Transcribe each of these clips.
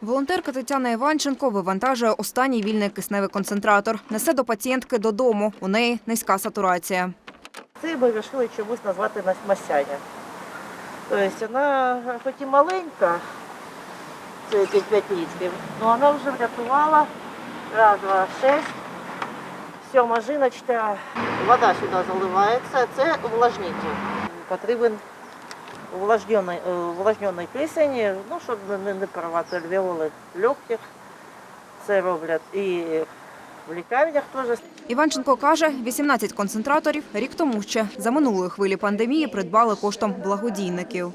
Волонтерка Тетяна Іванченко вивантажує останній вільний кисневий концентратор. Несе до пацієнтки додому. У неї низька сатурація. Це ми вирішили чомусь назвати Масяня. Тобто вона хоч і маленька, це 5 літрів, але вона вже врятувала раз, два, шесть. Сьома жіночка. Вода сюди заливається, це увлажнитель. Потрібен увлажнений, е, увлажнений кисень, ну, щоб не, не порвати альвеоли легких. Це роблять і в лікарнях теж. Іванченко каже, 18 концентраторів рік тому ще за минулої хвилі пандемії придбали коштом благодійників.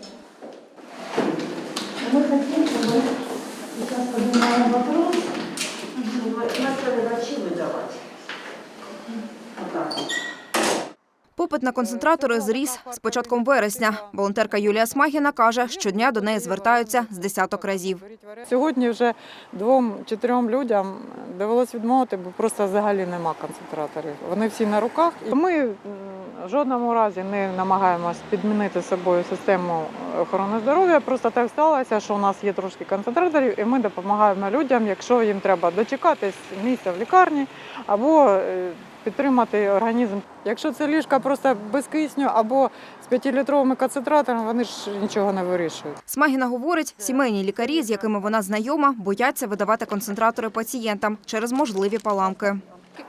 Мы хотим, чтобы сейчас поднимаем вопрос. Почали врачі видавати. Отак. от. Попит на концентратори зріс з початком вересня. Волонтерка Юлія Смагіна каже, щодня до неї звертаються з десяток разів. Сьогодні вже двом-чотирьом людям довелось відмовити, бо просто взагалі нема концентраторів. Вони всі на руках. Ми в жодному разі не намагаємось підмінити собою систему охорони здоров'я. Просто так сталося, що у нас є трошки концентраторів, і ми допомагаємо людям, якщо їм треба дочекатись місця в лікарні або е, підтримати організм. Якщо це ліжка просто без кисню або з 5-літровими концентраторами, вони ж нічого не вирішують. Смагіна говорить, сімейні лікарі, з якими вона знайома, бояться видавати концентратори пацієнтам через можливі поламки.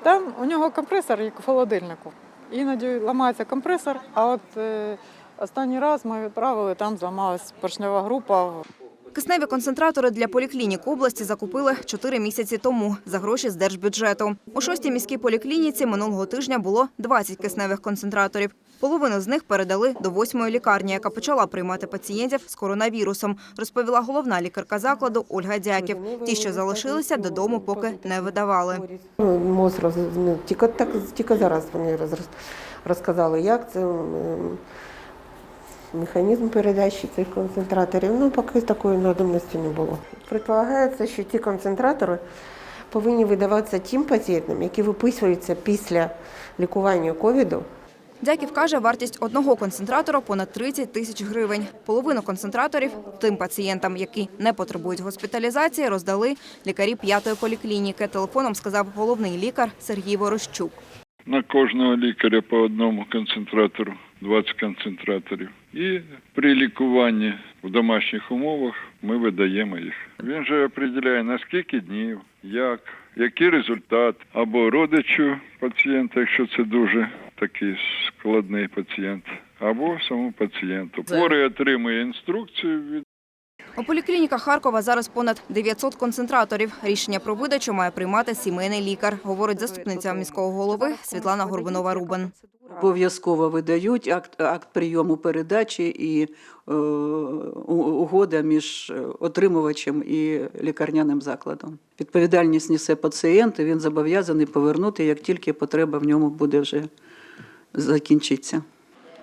Там у нього компресор, як у холодильнику. Іноді ламається компресор, а от е, останній раз ми відправили, там зламалась поршнева група. Кисневі концентратори для поліклінік області закупили чотири місяці тому за гроші з держбюджету. У шостій міській поліклініці минулого тижня було 20 кисневих концентраторів. Половину з них передали до восьмої лікарні, яка почала приймати пацієнтів з коронавірусом, розповіла головна лікарка закладу Ольга Дяків. Ті, що залишилися, додому поки не видавали. МОЗ ну, тільки, так, тільки зараз вони роз... розказали, як це механізм передачі цих концентраторів. Ну, поки такої надобності не було. Предполагається, що ті концентратори повинні видаватися тим пацієнтам, які виписуються після лікування ковіду. Дяків каже, вартість одного концентратора понад 30 тисяч гривень. Половину концентраторів тим пацієнтам, які не потребують госпіталізації, роздали лікарі п'ятої поліклініки. Телефоном сказав головний лікар Сергій Ворощук. На кожного лікаря по одному концентратору, 20 концентраторів. І при лікуванні в домашніх умовах ми видаємо їх. Він же определяє, на скільки днів, як, який результат, або родичу пацієнта, якщо це дуже такий складний пацієнт, або самому пацієнту. Хворий отримує інструкцію від У поліклініках Харкова зараз понад 900 концентраторів. Рішення про видачу має приймати сімейний лікар, говорить заступниця міського голови Світлана Горбунова-Рубан. Обов'язково видають акт, акт прийому передачі і е, угода між отримувачем і лікарняним закладом. Відповідальність несе пацієнт, він зобов'язаний повернути, як тільки потреба в ньому буде вже закінчитися.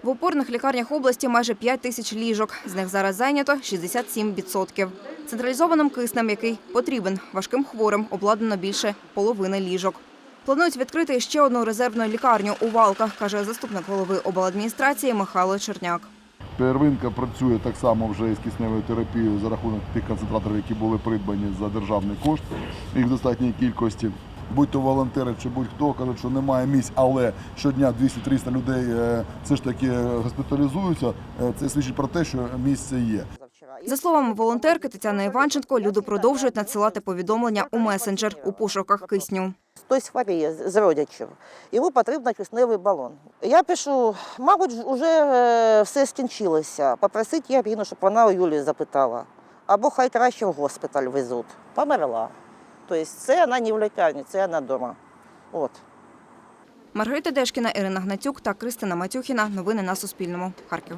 В опорних лікарнях області майже 5 тисяч ліжок. З них зараз зайнято 67%. Централізованим киснем, який потрібен важким хворим, обладнано більше половини ліжок. Планують відкрити ще одну резервну лікарню у Валках, каже заступник голови обладміністрації Михайло Черняк. Первинка працює так само вже із кисневою терапією за рахунок тих концентраторів, які були придбані за державний кошт. Їх в достатній кількості. Будь-то волонтери чи будь-хто кажуть, що немає місць, але щодня 200-300 людей е, все ж таки госпіталізуються. Е, Це свідчить про те, що місце є. За словами волонтерки Тетяни Іванченко, люди продовжують надсилати повідомлення у месенджер у пошуках кисню. Хтось хворіє з родичів, йому потрібен кисневий балон. Я пишу, мабуть, вже е, все скінчилося. Попросить Ярину, щоб вона у Юлії запитала. Або хай краще в госпіталь везуть. Померла. Тобто це вона не в лікарні, це вона вдома. От. Маргарита Дешкіна, Ірина Гнатюк та Кристина Матюхіна. Новини на Суспільному. Харків.